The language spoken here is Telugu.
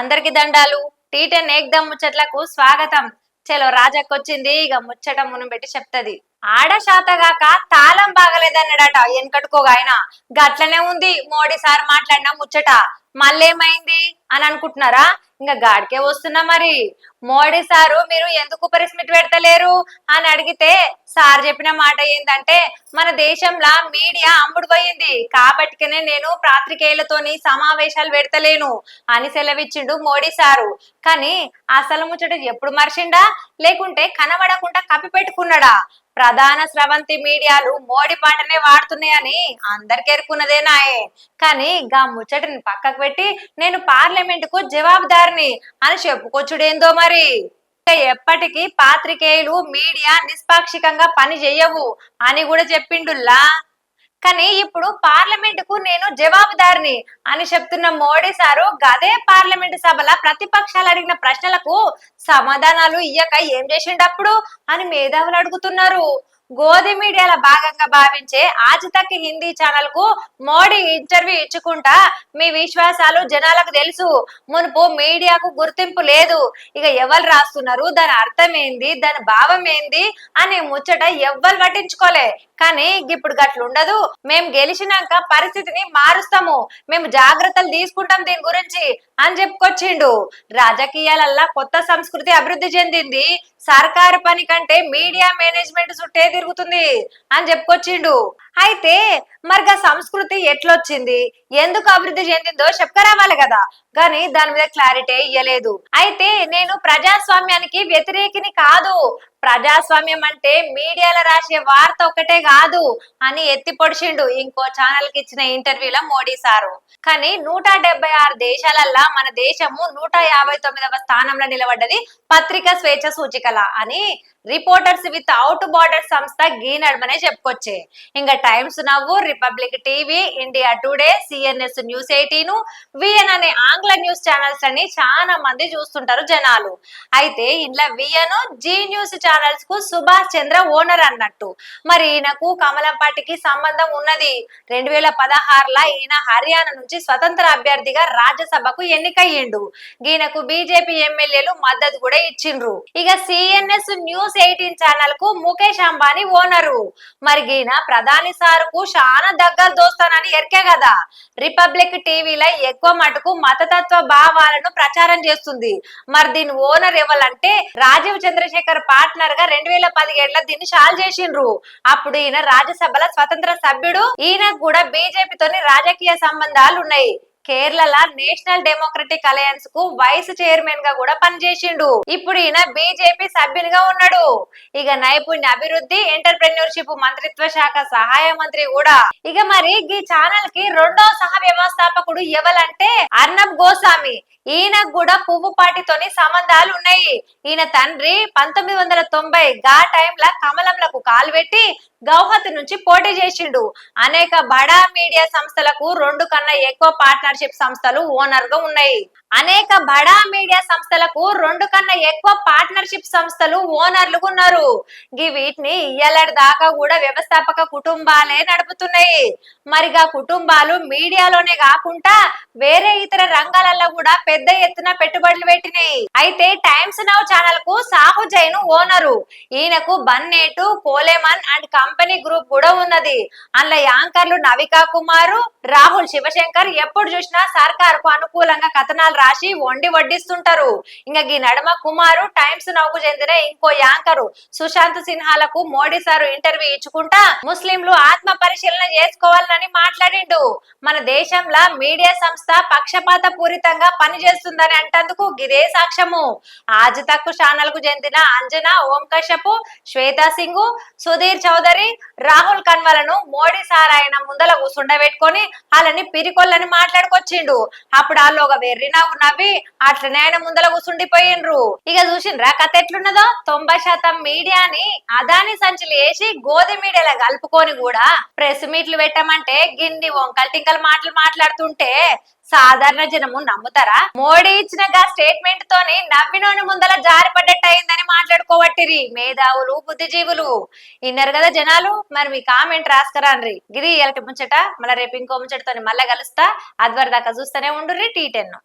అందరికి దండాలు. టీటెన్ ఏక్దమ్ ముచ్చట్లకు స్వాగతం. చలో రాజాకొచ్చింది ఇక ముచ్చట మును పెట్టి చెప్తది. ఆడ శాతగాక తాళం బాగలేదన్నాడట వెనకట్టుకోగా ఆయన గట్లనే ఉంది మోడీ సార్ మాట్లాడిన ముచ్చట. మళ్ళేమైంది? అని అనుకుంటున్నారా? ఇంకా గాడికే వస్తున్నా మరి. మోడీ సారు మీరు ఎందుకు పరిస్థితి పెడతలేరు? అని అడిగితే సార్ చెప్పిన మాట ఏంటంటే మన దేశంలో మీడియా అమ్ముడు పోయింది. కాబట్టికనే నేను పాత్రికేయులతోని సమావేశాలు పెడతలేను అని సెలవిచ్చిండు మోడీ సారు. కానీ అసలు ముచ్చట ఎప్పుడు మర్చిండా? లేకుంటే కనబడకుండా కప్పి పెట్టుకున్నాడా? ప్రధాన స్రవంతి మీడియాలు మోడీ పాటనే వాడుతున్నాయని అందరికి ఎరుకున్నదేనాయే కానీ గా ముచ్చటిని పక్కకు పెట్టి నేను పార్లమెంట్కు జవాబుదారిని అని చెప్పుకొచ్చుడేందో మరి? ఎప్పటికీ పాత్రికేయులు మీడియా నిష్పాక్షికంగా పని చెయ్యవు అని కూడా చెప్పిండుల్లా? కానీ ఇప్పుడు పార్లమెంట్కు నేను జవాబుదారిని అని చెప్తున్న మోడీ సారు గదే పార్లమెంట్ సభల ప్రతిపక్షాలు అడిగిన ప్రశ్నలకు సమాధానాలు ఇయ్యక ఏం చేసిండప్పుడు అని మేధావులు అడుగుతున్నారు. గోధి మీడియాల భాగంగా భావించే ఆజితక్ హిందీ ఛానల్కు మోడీ ఇంటర్వ్యూ ఇచ్చుకుంటా మీ విశ్వాసాలు జనాలకు తెలుసు. మునుపు మీడియాకు గుర్తింపు లేదు. ఇక ఎవరు రాస్తున్నారు? దాని అర్థం ఏంది దాని భావం ఏంది అనే ముచ్చట ఎవ్వరు పట్టించుకోలే. కానీ ఇప్పుడు గట్లుండదు. మేము గెలిచినాక పరిస్థితిని మారుస్తాము. మేము జాగ్రత్తలు తీసుకుంటాం దీని గురించి అని చెప్పుకొచ్చిండు. రాజకీయాలల్లా కొత్త సంస్కృతి అభివృద్ధి చెందింది. సర్కారు పని కంటే మీడియా మేనేజ్మెంట్ చుట్టేది తిరుగుతుంది అని చెప్పుకొచ్చిండు. అయితే మరిగా సంస్కృతి ఎట్లొచ్చింది? ఎందుకు అభివృద్ధి చెందిందో చెప్పుకరావాలి కదా. కానీ దాని మీద క్లారిటీ ఇయ్యలేదు. అయితే నేను ప్రజాస్వామ్యానికి వ్యతిరేకిని కాదు. ప్రజాస్వామ్యం అంటే మీడియాలో రాసే వార్త ఒకటే కాదు అని ఎత్తి పొడిచిండు ఇంకో ఛానల్కి ఇచ్చిన ఇంటర్వ్యూలో మోడీ సారు. కానీ నూట డెబ్బై ఆరు దేశాలల్లా మన దేశము నూట యాభై తొమ్మిదవ స్థానంలో నిలబడ్డది పత్రిక స్వేచ్ఛ సూచికల అని రిపోర్టర్స్ విత్ అవుట్ బార్డర్ సంస్థ గీ నడమనే చెప్పుకొచ్చే. ఇంకా times now republic TV India today CNS news eighteen VN అనే ఆంగ్ల న్యూస్ ఛానల్స్ అని చాలా మంది చూస్తుంటారు జనాలు. అయితే ఇంట్లో విఎన్ జీ న్యూస్ ఛానల్స్కు సుభాష్ చంద్ర ఓనర్ అన్నట్టు. మరి ఈయనకు కమలంపాటికి సంబంధం ఉన్నది. రెండు వేల పదహారులో ఈయన హర్యానా నుంచి స్వతంత్ర అభ్యర్థిగా రాజ్యసభకు ఎన్నికయ్యిండు. ఈయనకు బీజేపీ ఎమ్మెల్యేలు మద్దతు కూడా ఇచ్చిండ్రు. ఇక సిఎన్ఎస్ న్యూస్ ఎయిటీన్ ఛానల్కు ముఖేష్ అంబానీ ఓనరు. మరి ఈయన ప్రధాని సారుకు చాలా దగ్గర దోస్తానని ఎరికే కదా. రిపబ్లిక్ టీవీలో ఎక్కువ మటుకు మతతత్వ భావాలను ప్రచారం చేస్తుంది. మరి దీని ఓనర్ ఎవరంటే రాజీవ్ చంద్రశేఖర్ పార్ట్నర్గా రెండు వేల పదిహేడులో దీన్ని షాల్ చేసిండ్రు. అప్పుడు ఈయన రాజ్యసభల స్వతంత్ర సభ్యుడు ఈయనకు కూడా బీజేపీతోని రాజకీయ సంబంధాలు ఉన్నాయి కేరళ నేషనల్ డెమోక్రటిక్ అలయన్స్కు వైస్ చైర్మన్గా కూడా పనిచేసిండు. ఇప్పుడు ఈయన బీజేపీ సభ్యునిగా ఉన్నాడు. ఇక నైపుణ్య అభివృద్ధి ఎంటర్ప్రెన్యూర్షిప్ మంత్రిత్వ శాఖ సహాయ మంత్రి కూడా. ఇక మరి ఈ ఛానల్కి రెండో సహ వ్యవస్థాపకుడు ఎవలంటే అర్ణబ్ గోస్వామి. ఈయనకు కూడా పువ్వు పాటితోని సంబంధాలు ఉన్నాయి. ఈయన తండ్రి పంతొమ్మిది వందల తొంభై గా టైంలో కమలంలకు కాలు పెట్టి గౌహతి నుంచి పోటీ చేసిండు. అనేక బడా మీడియా సంస్థలకు రెండు కన్నా ఎక్కువ పార్ట్నర్ పార్ట్నర్షిప్ సంస్థలు ఓనర్గా ఉన్నాయి. అనేక బడా మీడియా సంస్థలకు రెండు కన్నా ఎక్కువ పార్ట్నర్షిప్ సంస్థలు ఓనర్లు ఉన్నారు. వీటిని ఇయ్యలడి దాకా కూడా వ్యవస్థాపక కుటుంబాలే నడుపుతున్నాయి. మరిగా కుటుంబాలు మీడియాలోనే కాకుండా వేరే ఇతర రంగాలలో కూడా పెద్ద ఎత్తున పెట్టుబడులు పెట్టినాయి. అయితే టైమ్స్ నౌ ఛానల్కు సాహు జైన్ ఓనరు. ఈయనకు Bennett Coleman and company group కూడా ఉన్నది. అందులో యాంకర్లు నవికా కుమారు రాహుల్ శివశంకర్ ఎప్పుడు చూసినా సర్కార్కు అనుకూలంగా కథనాలు రాసి వండి వడ్డిస్తుంటారు. ఇంకా ఈ నడమ కుమారు టైమ్స్ నౌకు చెందిన ఇంకో యాంకరు సుశాంత్ సిన్హాలకు మోడీ సారు ఇంటర్వ్యూ ఇచ్చుకుంటా ముస్లింలు ఆత్మ పరిశీలన చేసుకోవాలని మాట్లాడిండు. మన దేశంలో మీడియా సంస్థ పక్షపాత పూరితంగా పనిచేస్తుందని అంటందుకు గిదే సాక్ష్యము. ఆజ్ తక్కు ఛానల్కు చెందిన అంజనా ఓం కశ్యప్ శ్వేతా సింగ్ సుధీర్ చౌదరి రాహుల్ కన్వలను మోడీ సార్ ఆయన ముందల కూసుండబెట్టుకొని వాళ్ళని పిరికొల్లని మాట్లాడుకొచ్చిండు. అప్పుడు వాళ్ళు ఒక వెర్రి నవ్వు నవ్వి అట్లనే ఆయన ముందల కూసుండిపోయిండ్రు. ఇక చూసిండ్రా కథ ఎట్లున్నదో? తొంభై శాతం మీడియాని అదాని సంచులు వేసి గోధుమ మీడియాలో కలుపుకొని కూడా ప్రెస్ మీట్లు పెట్టమంటే గిన్ని వంకలు టింకల్ మాటలు మాట్లాడుతుంటే సాధారణ జనము నమ్ముతారా? మోడీ ఇచ్చిన గా స్టేట్మెంట్ తోని నవ్వినోని ముందల జారిపడ్డట్టు అయిందని మాట్లాడుకోవట్టిరి మేధావులు బుద్ధిజీవులు. ఇన్నారు కదా జనాలు మరి మీ కామెంట్ రాసుకరాన్రి గిరి ఇలాంటి ముచ్చట మళ్ళీ రేపు ఇంకో ముచ్చటతోని మళ్ళీ కలుస్తా. అద్వర్ దాకా చూస్తూనే ఉండుర్రి టీ టెన్.